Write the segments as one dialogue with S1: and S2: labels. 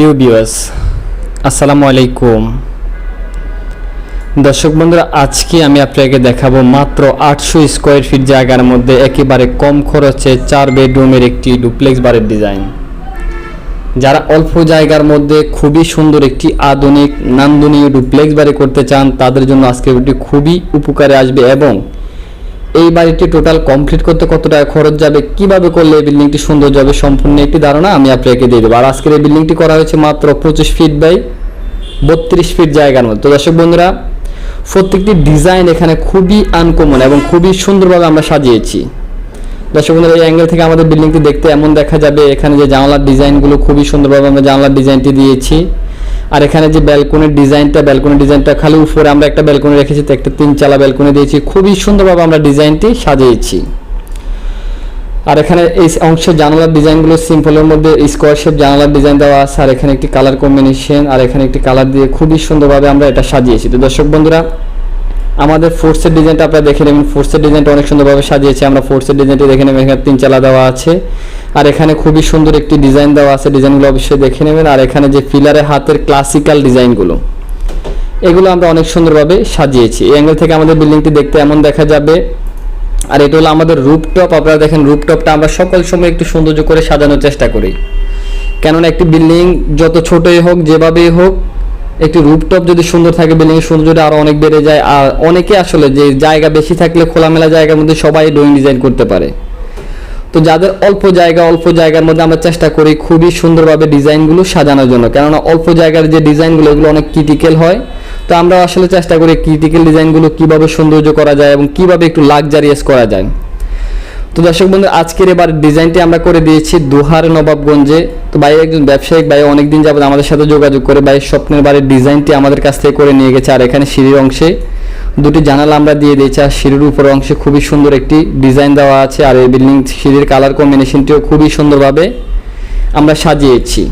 S1: প্রিয় বিওয়াস আসসালামু আলাইকুম। দর্শক বন্ধুরা, আজকে আমি আপনাকে দেখাবো মাত্র আটশো স্কোয়ার ফিট জায়গার মধ্যে একেবারে কম খরচে চার বেডরুমের একটি ডুপ্লেক্স বাড়ির ডিজাইন। যারা অল্প জায়গার মধ্যে খুবই সুন্দর একটি আধুনিক নান্দনীয় ডুপ্লেক্স বাড়ি করতে চান, তাদের জন্য আজকে ভিডিওটি খুবই উপকারে আসবে এবং এই বাড়িটি টোটাল কমপ্লিট করতে কত টাকা খরচ যাবে, কীভাবে করলে এই বিল্ডিংটি সুন্দর যাবে সম্পূর্ণ একটি ধারণা আমি আপনাকে দিয়ে দেবো। আর আজকের এই বিল্ডিংটি করা হয়েছে মাত্র পঁচিশ ফিট বাই বত্রিশ ফিট জায়গার মধ্যে তো দর্শক বন্ধুরা, প্রত্যেকটি ডিজাইন এখানে খুবই আনকমন এবং খুবই সুন্দরভাবে আমরা সাজিয়েছি। দর্শক বন্ধুরা, এই অ্যাঙ্গেল থেকে আমাদের বিল্ডিংটি দেখতে এমন দেখা যাবে, এখানে যে জানলার ডিজাইনগুলো খুবই সুন্দরভাবে আমরা জানলার ডিজাইনটি দিয়েছি। আর এখানে যে ব্যালকনির ডিজাইনটা ব্যালকনির ডিজাইনটা খালি উপরে আমরা একটা ব্যালকনি রেখেছি, তো একটা তিন চালা ব্যালকনি দিয়েছি। খুবই সুন্দরভাবে আমরা ডিজাইনটি সাজিয়েছি। আর এখানে এই অংশের জানালার ডিজাইনগুলো সিম্পলের মধ্যে স্কোয়ার শেপ জানালার ডিজাইন দেওয়া আছে, আর এখানে একটি কালার কম্বিনেশন আর এখানে একটি কালার দিয়ে খুবই সুন্দরভাবে আমরা এটা সাজিয়েছি। তো দর্শক বন্ধুরা আমাদের ফোর্সের ডিজাইনটা আপনারা দেখে নেবেন। ফোর্সের ডিজাইনটা অনেক সুন্দরভাবে সাজিয়েছে। আমরা ফোর্সের ডিজাইনটি দেখে নেবেন। এখানে তিন চালা দেওয়া আছে। আর এখানে খুবই সুন্দর একটি ডিজাইন দেওয়া আছে। ডিজাইনগুলো অবশ্যই দেখে নেবেন। আর এখানে যে পিলারের হাতের ক্লাসিক্যাল ডিজাইনগুলো এগুলো আমরা অনেক সুন্দরভাবে সাজিয়েছি। এই অ্যাঙ্গেল থেকে আমাদের বিল্ডিংটি দেখতে এমন দেখা যাবে। আর এটা হলো আমাদের রুপটপ আপনারা দেখেন রুপটপটা আমরা সকল সময় একটু সৌন্দর্য করে সাজানোর চেষ্টা করি। কেননা একটি বিল্ডিং যত ছোটই হোক, যেভাবেই হোক একটি রুপটপ যদি সুন্দর থাকে বিল্ডিংয়ের সৌন্দর্যটা আরও অনেক বেড়ে যায়। আর অনেকে আসলে যে জায়গা বেশি থাকলে খোলামেলা জায়গার মধ্যে সবাই ড্রয়িং ডিজাইন করতে পারে। তো যাদের অল্প জায়গা, অল্প জায়গার মধ্যে আমরা চেষ্টা করি খুবই সুন্দরভাবে ডিজাইনগুলো সাজানোর জন্য। কেননা অল্প জায়গার যে ডিজাইনগুলো, এগুলো অনেক ক্রিটিক্যাল হয়। তো আমরা আসলে চেষ্টা করি ক্রিটিক্যাল ডিজাইনগুলো কীভাবে সৌন্দর্য করা যায় এবং কীভাবে একটু লাক্সারিয়াস করা যায়। তো দর্শক বন্ধু, আজকের এবার ডিজাইনটি আমরা করে দিয়েছি দুহার নবাবগঞ্জে। তো ভাই, একজন ব্যবসায়িক, ভাই, অনেকদিন যাবত আমাদের সাথে যোগাযোগ করে ভাই, স্বপ্নের বাড়ির ডিজাইনটি আমাদের কাছ থেকে করে নিয়ে গেছে, আর এখানে সিঁড়ির অংশে। দুটি জানালা আমরা দিয়ে দিয়েছি, আর সিঁড়ির উপরের অংশে খুবই সুন্দর একটি ডিজাইন দেওয়া আছে, আর এই বিল্ডিং সিঁড়ির কালার কম্বিনেশনটিও খুবই সুন্দরভাবে আমরা সাজিয়েছি।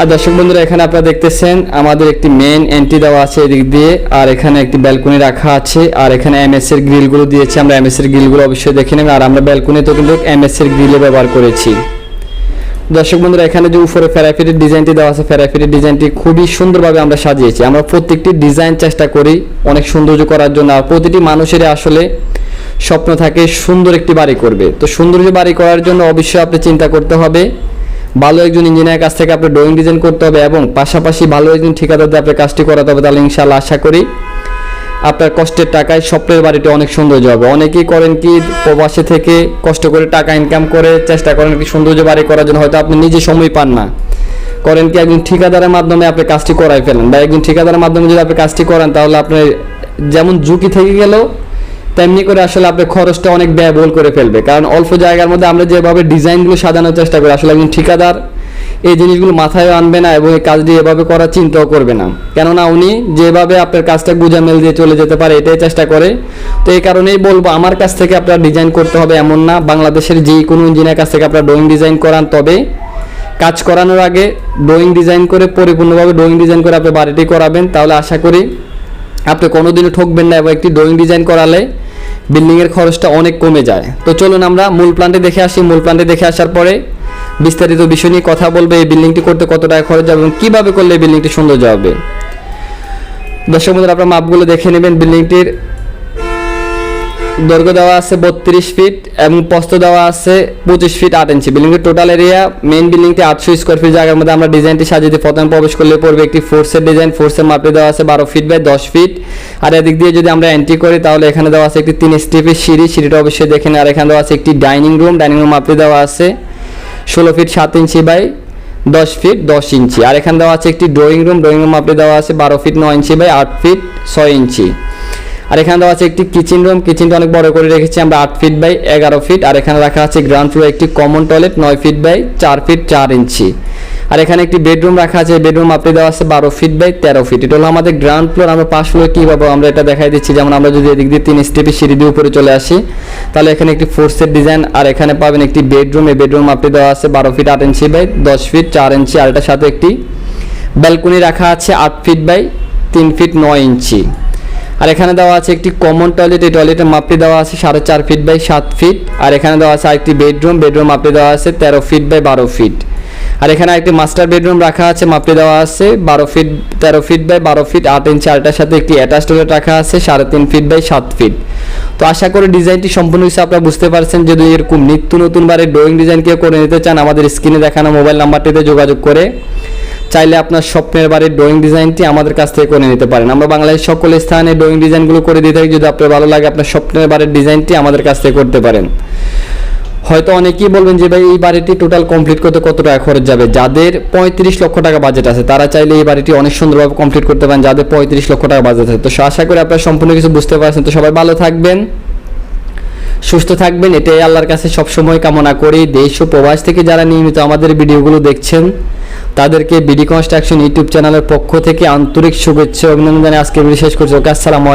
S1: আর দর্শক বন্ধুরা, এখানে আপনারা দেখতেছেন, আমাদের একটি মেন এন্ট্রি দেওয়া আছে এদিক দিয়ে, আর এখানে একটি ব্যালকনি রাখা আছে, আর এখানে এমএস এর গ্রিলগুলো দিয়েছি আমরা। এমএস এর গ্রিলগুলো অবশ্যই দেখে নেবেন, আর আমরা ব্যালকনিতেও কিন্তু এমএস এর গ্রিলে ব্যবহার করেছি। দর্শক বন্ধুরা, এখানে যে উপরে ফেরাফিটির ডিজাইনটি দেওয়া আছে ফেরাফিটির ডিজাইনটি খুবই সুন্দরভাবে আমরা সাজিয়েছি। আমরা প্রত্যেকটি ডিজাইন চেষ্টা করি অনেক সৌন্দর্য করার জন্য, আর প্রতিটি মানুষেরই আসলে স্বপ্ন থাকে সুন্দর একটি বাড়ি করবে। তো সৌন্দর্য বাড়ি করার জন্য অবশ্যই আপনি চিন্তা করতে হবে ভালো একজন ইঞ্জিনিয়ার কাছ থেকে আপনি ড্রয়িং ডিজাইন করতে হবে এবং পাশাপাশি ভালো একজন ঠিকাদার দিয়ে আপনার কাজটি করাতে হবে, তাহলে ইনশাল্লাহ আশা করি আপনার কষ্টের টাকায় স্বপ্নের বাড়িটা অনেক সৌন্দর্য হবে। অনেকেই করেন কি, প্রবাসে থেকে কষ্ট করে টাকা ইনকাম করে চেষ্টা করেন কি সৌন্দর্য বাড়ি করার জন্য, হয়তো আপনি নিজে সময় পান না। করেন কি, একজন ঠিকাদারের মাধ্যমে আপনি কাজটি করাই ফেলেন বা একজন ঠিকাদারের মাধ্যমে যদি আপনি কাজটি করেন, তাহলে আপনার যেমন ঝুঁকি থেকে গেলেও তেমনি করে আসলে আপনার খরচটা অনেক ব্যয়বহুল করে ফেলবে। কারণ অল্প জায়গার মধ্যে আমরা যেভাবে ডিজাইনগুলো সাজানোর চেষ্টা করি, আসলে একজন ঠিকাদার এই জিনিসগুলো মাথায় আনবে না এবং এই কাজটি এভাবে করার চিন্তাও করবে না। কেননা উনি যেভাবে আপনার কাজটা গুজা মেল দিয়ে চলে যেতে পারে, এটাই চেষ্টা করে। তো এই কারণেই বলব, আমার কাছ থেকে আপনার ডিজাইন করতে হবে এমন না। বাংলাদেশের যে কোনো ইঞ্জিনিয়ার কাছ থেকে আপনার ড্রয়িং ডিজাইন করান। তবে কাজ করানোর আগে ড্রয়িং ডিজাইন করে পরিপূর্ণভাবে ড্রয়িং ডিজাইন করে আপনি বাড়িটি করাবেন। তাহলে আশা করি আপনি কোনোদিনও ঠকবেন না এবং একটি ড্রয়িং ডিজাইন করালে বিল্ডিংয়ের খরচটা অনেক কমে যায়। তো চলুন আমরা মূল প্ল্যান্টে দেখে আসি। মূল প্ল্যান্টে দেখে আসার পরে বিস্তারিত বিষয় নিয়ে কথা বলবে। এই বিল্ডিংটি করতে কত টাকা খরচ হবে এবং কীভাবে করলে এই বিল্ডিংটি সুন্দর হবে? দর্শক বন্ধুরা, আপনার মাপগুলো দেখে নেবেন। বিল্ডিংটির দৈর্ঘ্য দেওয়া আছে বত্রিশ ফিট এবং প্রস্থ দেওয়া আছে পঁচিশ ফিট আট ইঞ্চি। বিল্ডিংটির টোটাল এরিয়া মেন বিল্ডিংটি আটশো স্কোয়ার ফিট জায়গার মধ্যে। আমরা ডিজাইনটি সাজিয়ে প্রথমে প্রবেশ করলে পড়বে একটি ফোর্সের ডিজাইন ফোর্সের মাপে দেওয়া আছে বারো ফিট বাই দশ ফিট। আর এদিক দিয়ে যদি আমরা এন্ট্রি করি, তাহলে এখানে দেওয়া আছে একটি তিন স্টেপের সিঁড়ি। সিঁড়িটা অবশ্যই দেখেন আর এখানে দেওয়া আছে একটি ডাইনিং রুম ডাইনিং রুম মাপে দেওয়া আছে ষোলো ফিট সাত ইঞ্চি বাই দশ ফিট দশ ইঞ্চি। আর এখানে দেওয়া আছে একটি ড্রয়িং রুম ড্রয়িং রুম মাপে দেওয়া আছে বারো ফিট নয় ইঞ্চি বাই আট ফিট ছয় ইঞ্চি। আর এখানে দেওয়া আছে একটি কিচেন রুম কিচেনটা অনেক বড় করে রেখেছি আমরা আট ফিট বাই এগারো ফিট আর এখানে রাখা আছে গ্রাউন্ড ফ্লোর একটি কমন টয়লেট নয় ফিট বাই চার ফিট চার ইঞ্চি। আর এখানে একটি বেডরুম রাখা আছে। বেডরুম আপনি দেওয়া আছে বারো ফিট বাই তেরো ফিট এটা হলো আমাদের গ্রাউন্ড ফ্লোর আমরা পাঁচ ফ্লোর কী পাবো? আমরা এটা দেখাই দিচ্ছি। যেমন আমরা যদি এদিক দিয়ে তিন স্টেপে সিঁড়ি দিয়ে উপরে চলে আসি, তাহলে এখানে একটি ফোর্সের ডিজাইন আর এখানে পাবেন একটি বেডরুম এই বেডরুম আপনি দেওয়া আছে বারো ফিট আট ইঞ্চি বাই দশ ফিট চার ইঞ্চি। আর এটার সাথে একটি ব্যালকনি রাখা আছে আট ফিট বাই তিন ফিট নয় ইঞ্চি। আর এখানে দেওয়া আছে একটি কমন টয়লেট এই টয়লেটের মাপটি দেওয়া আছে সাড়ে চার ফিট বাই সাত ফিট আর এখানে দেওয়া আছে আরেকটি বেডরুম বেডরুম মাপটি দেওয়া আছে তেরো ফিট বাই বারো ফিট আর এখানে একটি মাস্টার বেডরুম রাখা আছে, মাপটি দেওয়া আছে বারো ফিট তেরো ফিট বাই বারো ফিট আট ইঞ্চি আলটার সাথে একটি অ্যাটাচ টয়লেট রাখা আছে সাড়ে তিন ফিট বাই সাত ফিট তো আশা করি ডিজাইনটি সম্পূর্ণ হিসেবে আপনারা বুঝতে পারছেন যদি এরকম নিত্য নতুন বারের ড্রয়িং ডিজাইন কেউ করে নিতে চান, আমাদের স্ক্রিনে দেখানো মোবাইল নাম্বারটিতে যোগাযোগ করে। চাইলে আপনার স্বপ্নের বাড়ির ড্রয়িং ডিজাইনটি আমাদের কাছ থেকে করে নিতে পারেন। আমরা বাংলাদেশ সকল স্থানে ড্রয়িং ডিজাইনগুলো করে দিয়ে থাকি, যদি আপনার ভালো লাগে আপনার স্বপ্নের বাড়ির ডিজাইনটি আমাদের কাছ থেকে করতে পারেন। হয়তো অনেকেই বলবেন যে ভাই, এই বাড়িটি টোটাল কমপ্লিট করতে কত টাকা খরচ যাবে? যাদের পঁয়ত্রিশ লক্ষ টাকা বাজেট আছে, তারা চাইলে এই বাড়িটি অনেক সুন্দরভাবে কমপ্লিট করতে পারেন, যাদের পঁয়ত্রিশ লক্ষ টাকা বাজেট আছে। তো আশা করি আপনারা সম্পূর্ণ কিছু বুঝতে পারছেন। তো সবাই ভালো থাকবেন। সুস্থ থাকবেন, এটাই আল্লাহর কাছে সবসময় কামনা করি। দেশ ও প্রবাস থেকে যারা নিয়মিত আমাদের ভিডিওগুলো দেখছেন, তাদেরকে বিডি কনস্ট্রাকশন ইউটিউব চ্যানেলের পক্ষ থেকে আন্তরিক শুভেচ্ছা অভিনন্দন জানিয়ে আজকে বিশেষ শেষ করছি। ওকে, আসসালামু